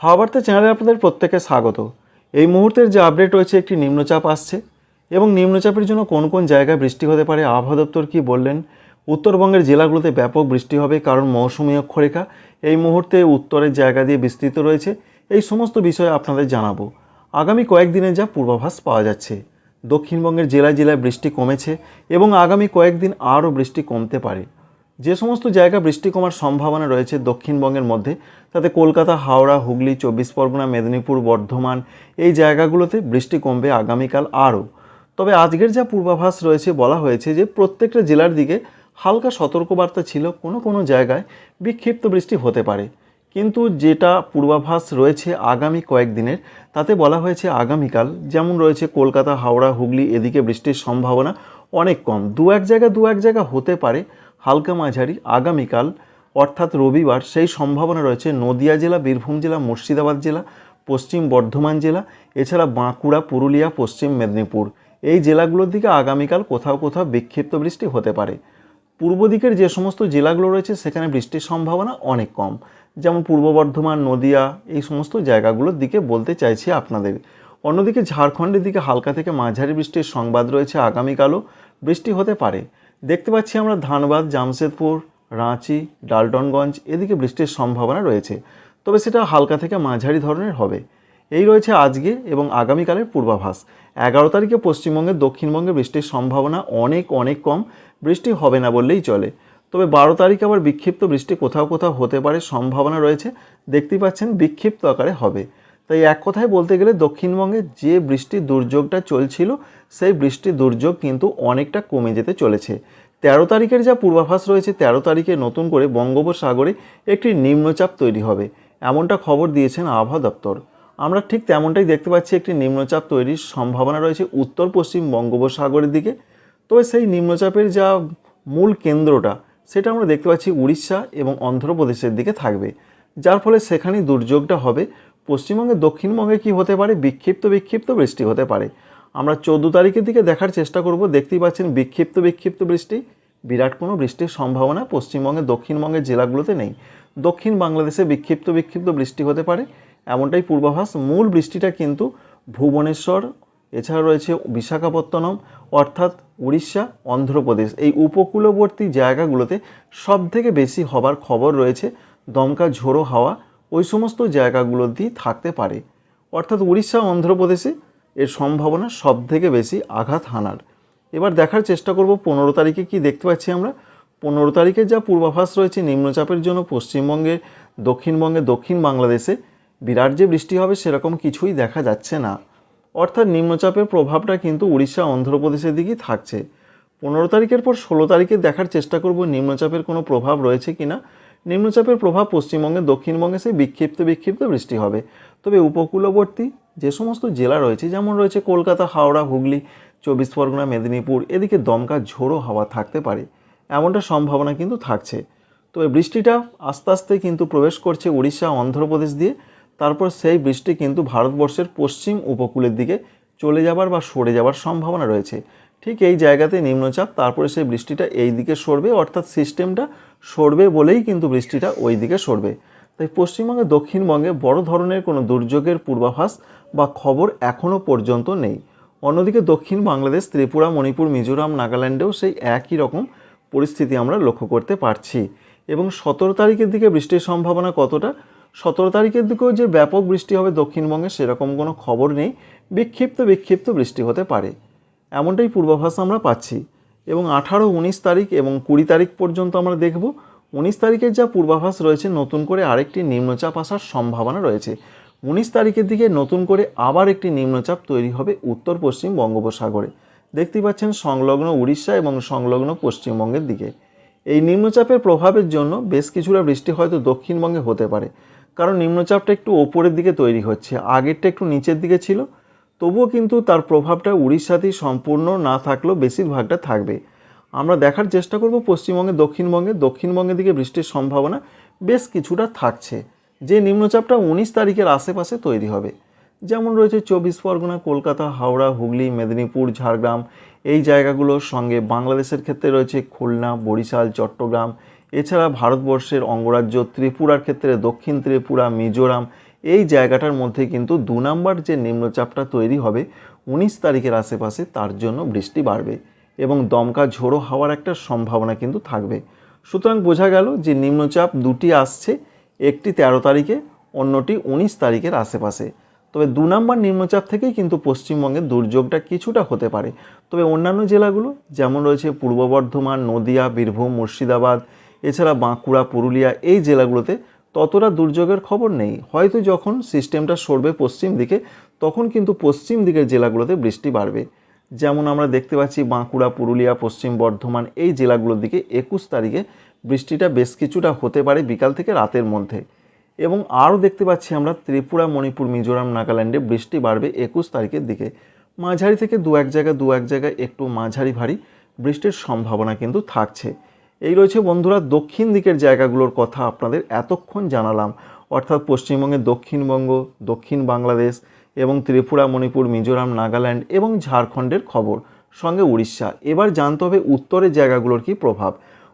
হাওয়াবার্তা চ্যানেলে আপনাদের প্রত্যেকে স্বাগত। এই মুহূর্তের যে আপডেট রয়েছে, একটি নিম্নচাপ আসছে। এবং নিম্নচাপের জন্য কোন কোন জায়গায় বৃষ্টি হতে পারে, আবহাওয়া দপ্তর কী বললেন? উত্তরবঙ্গের জেলাগুলোতে ব্যাপক বৃষ্টি হবে, কারণ মৌসুমী অক্ষরেখা। এই মুহূর্তে উত্তরের জায়গা দিয়ে বিস্তৃত রয়েছে। এই সমস্ত বিষয়ে আপনাদের জানাব। আগামী কয়েকদিনে যা পূর্বাভাস পাওয়া যাচ্ছে, দক্ষিণবঙ্গের জেলায় জেলায় বৃষ্টি কমেছে এবং আগামী কয়েকদিন আরও বৃষ্টি কমতে পারে। যে সমস্ত জায়গা বৃষ্টি কমার সম্ভাবনা রয়েছে দক্ষিণবঙ্গের মধ্যে তাতে কলকাতা, হাওড়া, হুগলি, চব্বিশ পরগনা, মেদিনীপুর, বর্ধমান এই জায়গাগুলোতে বৃষ্টি কমবে আগামীকাল আরও। তবে আজকের যা পূর্বাভাস রয়েছে বলা হয়েছে যে প্রত্যেকটা জেলার দিকে হালকা সতর্কবার্তা ছিল কোনো কোনো জায়গায় বিক্ষিপ্ত বৃষ্টি হতে পারে। কিন্তু যেটা পূর্বাভাস রয়েছে আগামী কয়েকদিনের তাতে বলা হয়েছে আগামীকাল যেমন রয়েছে কলকাতা, হাওড়া, হুগলি, এদিকে বৃষ্টির সম্ভাবনা অনেক কম। দু এক জায়গা দু এক জায়গা হতে পারে, হালকা মাঝারি আগামীকাল অর্থাৎ রবিবার সেই সম্ভাবনা রয়েছে নদিয়া জেলা, বীরভূম জেলা, মুর্শিদাবাদ জেলা, পশ্চিম বর্ধমান জেলা, এছাড়া বাঁকুড়া, পুরুলিয়া, পশ্চিম মেদিনীপুর। এই জেলাগুলোর দিকে আগামীকাল কোথাও কোথাও বিক্ষিপ্ত বৃষ্টি হতে পারে। পূর্ব দিকের যে সমস্ত জেলাগুলো রয়েছে, সেখানে বৃষ্টির সম্ভাবনা অনেক কম। যেমন পূর্ব বর্ধমান, নদিয়া, এই সমস্ত জায়গাগুলোর দিকে বলতে চাইছি আপনাদের। অন্যদিকে ঝাড়খণ্ডের দিকে হালকা থেকে মাঝারি বৃষ্টির সংবাদ রয়েছে আগামীকালও। বৃষ্টি হতে পারে। দেখতে পাচ্ছি আমরা ধানবাদ, জামশেদপুর রাঁচি, ডালটনগঞ্জ, এদিকে বৃষ্টির সম্ভাবনা রয়েছে। তবে সেটা হালকা থেকে মাঝারি ধরনের হবে। এই রয়েছে আজকে এবং আগামীকালের পূর্বাভাস। এগারো তারিখে পশ্চিমবঙ্গের দক্ষিণবঙ্গে বৃষ্টির সম্ভাবনা অনেক অনেক কম। বৃষ্টি হবে না বললেই চলে। তবে বারো তারিখে আবার বিক্ষিপ্ত বৃষ্টি কোথাও কোথাও হতে পারে, সম্ভাবনা রয়েছে। দেখতেই পাচ্ছেন, বিক্ষিপ্ত আকারে হবে। তাই এক কথায় বলতে গেলে দক্ষিণবঙ্গে যে বৃষ্টির দুর্যোগটা চলছিল, সেই বৃষ্টির দুর্যোগ কিন্তু অনেকটা কমে যেতে চলেছে। তেরো তারিখের যা পূর্বাভাস রয়েছে, তেরো তারিখে নতুন করে বঙ্গোপসাগরে একটি নিম্নচাপ তৈরি হবে। এমনটা খবর দিয়েছেন আবহাওয়া দপ্তর। আমরা ঠিক তেমনটাই দেখতে পাচ্ছি একটি নিম্নচাপ তৈরির সম্ভাবনা রয়েছে উত্তর পশ্চিম বঙ্গোপসাগরের দিকে। তবে সেই নিম্নচাপের যা মূল কেন্দ্রটা, সেটা আমরা দেখতে পাচ্ছি উড়িষ্যা এবং অন্ধ্রপ্রদেশের দিকে থাকবে। যার ফলে সেখানেই দুর্যোগটা হবে। পশ্চিমবঙ্গে দক্ষিণবঙ্গে কি হতে পারে? বিক্ষিপ্ত বিক্ষিপ্ত বৃষ্টি হতে পারে। আমরা চোদ্দ তারিখের দিকে দেখার চেষ্টা করব। দেখতেই পাচ্ছেন বিক্ষিপ্ত বিক্ষিপ্ত বৃষ্টি। বিরাট কোনো বৃষ্টির সম্ভাবনা পশ্চিমবঙ্গে দক্ষিণবঙ্গের জেলাগুলোতে নেই। দক্ষিণ বাংলাদেশে বিক্ষিপ্ত বিক্ষিপ্ত বৃষ্টি হতে পারে। এমনটাই পূর্বাভাস। মূল বৃষ্টিটা কিন্তু ভুবনেশ্বর, এছাড়া রয়েছে বিশাখাপত্তনম, অর্থাৎ উড়িষ্যা, অন্ধ্রপ্রদেশ। এই উপকূলবর্তী জায়গাগুলোতে সব থেকে বেশি হবার খবর রয়েছে দমকা, ঝোড়ো হাওয়া। ওই সমস্ত জায়গাগুলো দিয়ে থাকতে পারে। অর্থাৎ উড়িষ্যা, অন্ধ্রপ্রদেশে এর সম্ভাবনা সব থেকে বেশি আঘাত হানার। এবার দেখার চেষ্টা করব পনেরো তারিখে কি দেখতে পাচ্ছি আমরা। পনেরো তারিখে যা পূর্বাভাস রয়েছে নিম্নচাপের জন্য পশ্চিমবঙ্গে, দক্ষিণবঙ্গে, দক্ষিণ বাংলাদেশে বিরাট যে বৃষ্টি হবে সেরকম কিছুই দেখা যাচ্ছে না। অর্থাৎ নিম্নচাপের প্রভাবটা কিন্তু উড়িষ্যা, অন্ধ্রপ্রদেশের দিকেই থাকছে। পনেরো তারিখের পর ষোলো তারিখে দেখার চেষ্টা করব নিম্নচাপের কোনো প্রভাব রয়েছে কি না নিম্নচাপের প্রভাব পশ্চিমবঙ্গে, দক্ষিণবঙ্গে সে বিক্ষিপ্ত বিক্ষিপ্ত বৃষ্টি হবে। তবে উপকূলবর্তী যে সমস্ত জেলা রয়েছে, যেমন রয়েছে কলকাতা, হাওড়া, হুগলি, চব্বিশ পরগনা, মেদিনীপুর, এদিকে দমকা ঝোড়ো হাওয়া থাকতে পারে। এমনটা সম্ভাবনা কিন্তু থাকছে। তো এই বৃষ্টিটা আস্তে আস্তে কিন্তু প্রবেশ করছে উড়িষ্যা, অন্ধ্রপ্রদেশ দিয়ে। তারপর সেই বৃষ্টি কিন্তু ভারতবর্ষের পশ্চিম উপকূলের দিকে চলে যাবার বা সরে যাবার সম্ভাবনা রয়েছে। ঠিক এই জায়গাতে নিম্নচাপ, তারপরে সেই বৃষ্টিটা এই দিকে সরবে, অর্থাৎ সিস্টেমটা সরবে বলেই কিন্তু বৃষ্টিটা ওই দিকে সরবে। তাই পশ্চিমবঙ্গে দক্ষিণবঙ্গে বড় ধরনের কোনো দুর্যোগের পূর্বাভাস বা খবর এখনও পর্যন্ত নেই। অন্যদিকে দক্ষিণ বাংলাদেশ, ত্রিপুরা, মণিপুর, মিজোরাম, নাগাল্যান্ডেও সেই একই রকম পরিস্থিতি আমরা লক্ষ্য করতে পারছি। এবং সতেরো তারিখের দিকে বৃষ্টির সম্ভাবনা কতটা? সতেরো তারিখের দিকেও যে ব্যাপক বৃষ্টি হবে দক্ষিণবঙ্গে সেরকম কোনো খবর নেই। বিক্ষিপ্ত বিক্ষিপ্ত বৃষ্টি হতে পারে। এমনটাই পূর্বাভাস আমরা পাচ্ছি। এবং আঠারো, উনিশ তারিখ এবং কুড়ি তারিখ পর্যন্ত আমরা দেখব। উনিশ তারিখের যা পূর্বাভাস রয়েছে, নতুন করে আরেকটি নিম্নচাপ আসার সম্ভাবনা রয়েছে। উনিশ তারিখের দিকে নতুন করে আবার একটি নিম্নচাপ তৈরি হবে উত্তর পশ্চিম বঙ্গোপসাগরে। দেখতেই পাচ্ছেন সংলগ্ন উড়িষ্যা এবং সংলগ্ন পশ্চিমবঙ্গের দিকে। এই নিম্নচাপের প্রভাবের জন্য বেশ কিছুটা বৃষ্টি হয়তো দক্ষিণবঙ্গে হতে পারে, কারণ নিম্নচাপটা একটু ওপরের দিকে তৈরি হচ্ছে, আগেরটা একটু নিচের দিকে ছিল। তবুও কিন্তু তার প্রভাবটা উড়িষ্যাতেই সম্পূর্ণ না থাকলেও বেশিরভাগটা থাকবে। আমরা দেখার চেষ্টা করব পশ্চিমবঙ্গে, দক্ষিণবঙ্গে। দক্ষিণবঙ্গের দিকে বৃষ্টির সম্ভাবনা বেশ কিছুটা থাকছে। যে নিম্নচাপটা উনিশ তারিখের আশেপাশে তৈরি হবে। যেমন রয়েছে চব্বিশ পরগনা, কলকাতা, হাওড়া, হুগলি, মেদিনীপুর, ঝাড়গ্রাম। এই জায়গাগুলোর সঙ্গে বাংলাদেশের ক্ষেত্রে রয়েছে খুলনা, বরিশাল, চট্টগ্রাম। এছাড়া ভারতবর্ষের অঙ্গরাজ্য, ত্রিপুরার ক্ষেত্রে দক্ষিণ ত্রিপুরা, মিজোরাম। এই জায়গাটার মধ্যে কিন্তু দু নম্বর যে নিম্নচাপটা তৈরি হবে উনিশ তারিখের আশেপাশে, তার জন্য বৃষ্টি বাড়বে। এবং দমকা ঝোড়ো হওয়ার একটা সম্ভাবনা কিন্তু থাকবে। সুতরাং বোঝা গেল যে নিম্নচাপ দুটি আসছে, একটি তেরো তারিখে, অন্যটি উনিশ তারিখের আশেপাশে। তবে দু নম্বর নিম্নচাপ থেকেই কিন্তু পশ্চিমবঙ্গের দুর্যোগটা কিছুটা হতে পারে। তবে অন্যান্য জেলাগুলো, যেমন রয়েছে পূর্ব বর্ধমান, নদিয়া, বীরভূম, মুর্শিদাবাদ, এছাড়া বাঁকুড়া, পুরুলিয়া, এই জেলাগুলোতে ততটা দুর্যোগের খবর নেই। হয়তো যখন সিস্টেমটা সরবে পশ্চিম দিকে, তখন কিন্তু পশ্চিম দিকের জেলাগুলোতে বৃষ্টি বাড়বে। যেমন আমরা দেখতে পাচ্ছি বাঁকুড়া, পুরুলিয়া, পশ্চিম বর্ধমান, এই জেলাগুলোর দিকে একুশ তারিখে বৃষ্টিটা বেশ কিছুটা হতে পারে বিকাল থেকে রাতের মধ্যে। এবং আরও দেখতে পাচ্ছি আমরা ত্রিপুরা, মণিপুর, মিজোরাম, নাগাল্যান্ডে বৃষ্টি বাড়বে একুশ তারিখের দিকে। মাঝারি থেকে দু এক জায়গায়, দু এক জায়গায় একটু মাঝারি ভারী বৃষ্টির সম্ভাবনা কিন্তু থাকছে। এই রয়েছে বন্ধুরা দক্ষিণ দিকের জায়গাগুলোর কথা আপনাদের এতক্ষণ জানালাম। অর্থাৎ পশ্চিমবঙ্গের দক্ষিণবঙ্গ, দক্ষিণ বাংলাদেশ এবং ত্রিপুরা, মণিপুর, মিজোরাম, নাগাল্যান্ড এবং ঝাড়খণ্ডের খবর। সঙ্গে উড়িষ্যা। এবার জানতে হবে উত্তরের জায়গাগুলোর কি প্রভাব।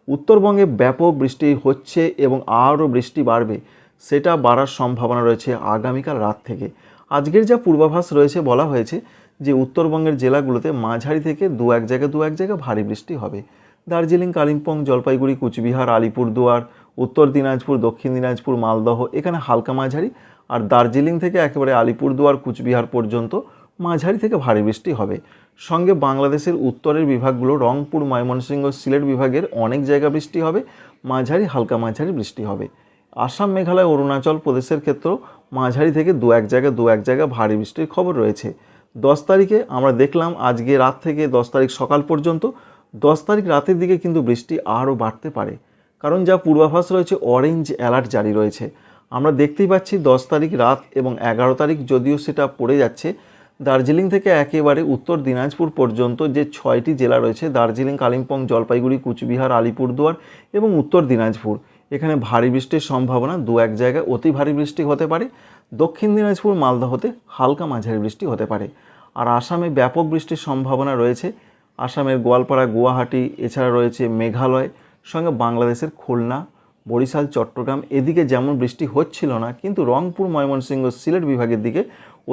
উত্তরবঙ্গে ব্যাপক বৃষ্টি হচ্ছে এবং আরও বৃষ্টি বাড়বে, সেটা বাড়ার সম্ভাবনা রয়েছে আগামীকাল রাত থেকে। আজকের যা পূর্বাভাস রয়েছে বলা হয়েছে যে উত্তরবঙ্গের জেলাগুলোতে মাঝারি থেকে দু এক জায়গায় দু এক জায়গায় ভারী বৃষ্টি হবে। দার্জিলিং, কালিম্পং, জলপাইগুড়ি, কুচবিহার, আলিপুরদুয়ার, উত্তর দিনাজপুর, দক্ষিণ দিনাজপুর, মালদহ, এখানে হালকা মাঝারি। আর দার্জিলিং থেকে একেবারে আলিপুরদুয়ার, কুচবিহার পর্যন্ত মাঝারি থেকে ভারী বৃষ্টি হবে। সঙ্গে বাংলাদেশের উত্তরের বিভাগগুলো, রংপুর, ময়মনসিংহ, সিলেট বিভাগের অনেক জায়গা বৃষ্টি হবে, মাঝারি, হালকা মাঝারি বৃষ্টি হবে। আসাম, মেঘালয়, অরুণাচল প্রদেশের ক্ষেত্রেও মাঝারি থেকে দু এক জায়গায় দু এক জায়গায় ভারী বৃষ্টির খবর রয়েছে। দশ তারিখে আমরা দেখলাম আজকে রাত থেকে দশ তারিখ সকাল পর্যন্ত, দশ তারিখ রাতের দিকে কিন্তু বৃষ্টি আরও বাড়তে পারে। কারণ যা পূর্বাভাস রয়েছে অরেঞ্জ অ্যালার্ট জারি রয়েছে। আমরা দেখতেই পাচ্ছি দশ তারিখ রাত এবং এগারো তারিখ যদিও সেটা পড়ে যাচ্ছে, দার্জিলিং থেকে একেবারে উত্তর দিনাজপুর পর্যন্ত যে ছয়টি জেলা রয়েছে, দার্জিলিং, কালিম্পং, জলপাইগুড়ি, কুচবিহার, আলিপুরদুয়ার এবং উত্তর দিনাজপুর। এখানে ভারী বৃষ্টির সম্ভাবনা দু এক জায়গায় অতি ভারী বৃষ্টি হতে পারে। দক্ষিণ দিনাজপুর মালদহতে হালকা মাঝারি বৃষ্টি হতে পারে। আর আসামে ব্যাপক বৃষ্টির সম্ভাবনা রয়েছে। আসামের গোয়ালপাড়া, গুয়াহাটি, এছাড়া রয়েছে মেঘালয়, সঙ্গে বাংলাদেশের খুলনা বরিশাল, চট্টগ্রাম এদিকে যেমন বৃষ্টি হচ্ছিল না, কিন্তু রংপুর, ময়মনসিংহ সিলেট বিভাগের দিকে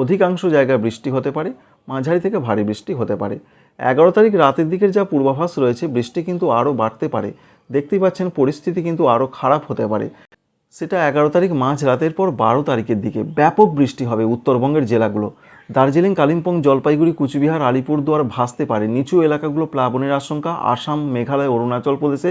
অধিকাংশ জায়গায় বৃষ্টি হতে পারে, মাঝারি থেকে ভারী বৃষ্টি হতে পারে। এগারো তারিখ রাতের দিকের যা পূর্বাভাস রয়েছে, বৃষ্টি কিন্তু আরও বাড়তে পারে। দেখতেই পাচ্ছেন পরিস্থিতি কিন্তু আরও খারাপ হতে পারে। সেটা এগারো তারিখ মাঝ রাতের পর বারো তারিখের দিকে ব্যাপক বৃষ্টি হবে উত্তরবঙ্গের জেলাগুলো। দার্জিলিং, কালিম্পং, জলপাইগুড়ি, কুচবিহার, আলিপুরদুয়ার ভাসতে পারে। নিচু এলাকাগুলো প্লাবনের আশঙ্কা, আসাম, মেঘালয়, অরুণাচল প্রদেশে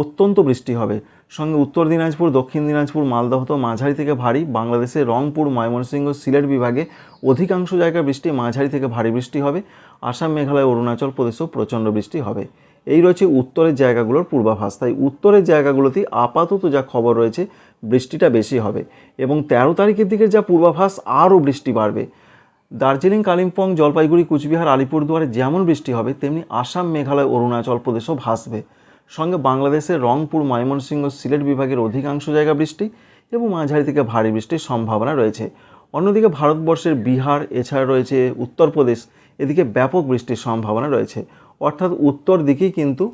অত্যন্ত বৃষ্টি হবে। সঙ্গে উত্তর দিনাজপুর, দক্ষিণ দিনাজপুর, মালদহ তো মাঝারি থেকে ভারী। বাংলাদেশের রংপুর, ময়মনসিংহ, সিলেট বিভাগে অধিকাংশ জায়গায় বৃষ্টি, মাঝারি থেকে ভারী বৃষ্টি হবে। আসাম, মেঘালয়, অরুণাচল প্রদেশেও প্রচণ্ড বৃষ্টি হবে। এই রয়েছে উত্তরের জায়গাগুলোর পূর্বাভাস। তাই উত্তরের জায়গাগুলোতেই আপাতত যা খবর রয়েছে, বৃষ্টিটা বেশি হবে এবং তেরো তারিখের দিকে যা পূর্বাভাস, আরও বৃষ্টি বাড়বে। দার্জিলিং, কালিম্পং, জলপাইগুড়ি, কুচবিহার, আলিপুরদুয়ারে যেমন বৃষ্টি হবে, তেমনি আসাম, মেঘালয়, অরুণাচল প্রদেশও ভাসবে। সঙ্গে বাংলাদেশের রংপুর, ময়মনসিংহ, সিলেট বিভাগের অধিকাংশ জায়গা বৃষ্টি এবং মাঝারি থেকে ভারী বৃষ্টির সম্ভাবনা রয়েছে। অন্যদিকে ভারতবর্ষের বিহার, এছাড়া রয়েছে উত্তরপ্রদেশ, এদিকে ব্যাপক বৃষ্টির সম্ভাবনা রয়েছে। অর্থাৎ উত্তর দিকেই কিন্তু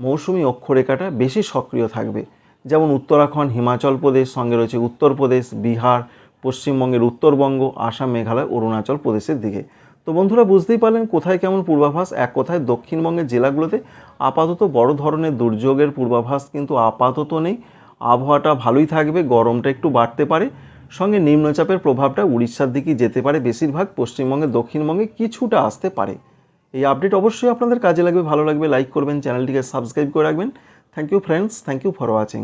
মৌসুমি অক্ষরেখাটা বেশি সক্রিয় থাকবে। যেমন উত্তরাখণ্ড, হিমাচল প্রদেশ, সঙ্গে রয়েছে উত্তরপ্রদেশ, বিহার, পশ্চিমবঙ্গের উত্তরবঙ্গ, আসাম, মেঘালয়, অরুণাচল প্রদেশের দিকে। তো বন্ধুরা বুঝতেই পারলেন কোথায় কেমন পূর্বাভাস, এক কথায় দক্ষিণবঙ্গের জেলাগুলোতে আপাতত বড় ধরনের দুর্যোগের পূর্বাভাস কিন্তু আপাতত নেই। আবহাওয়াটা ভালোই থাকবে, গরমটা একটু বাড়তে পারে। সঙ্গে নিম্নচাপের প্রভাবটা উড়িষ্যার দিকেই যেতে পারে। বেশিরভাগ পশ্চিমবঙ্গে, দক্ষিণবঙ্গে কিছুটা আসতে পারে। এই আপডেট অবশ্যই আপনাদের কাজে লাগবে। ভালো লাগবে লাইক করবেন, চ্যানেলটিকে সাবস্ক্রাইব করে রাখবেন। Thank you friends thank you for watching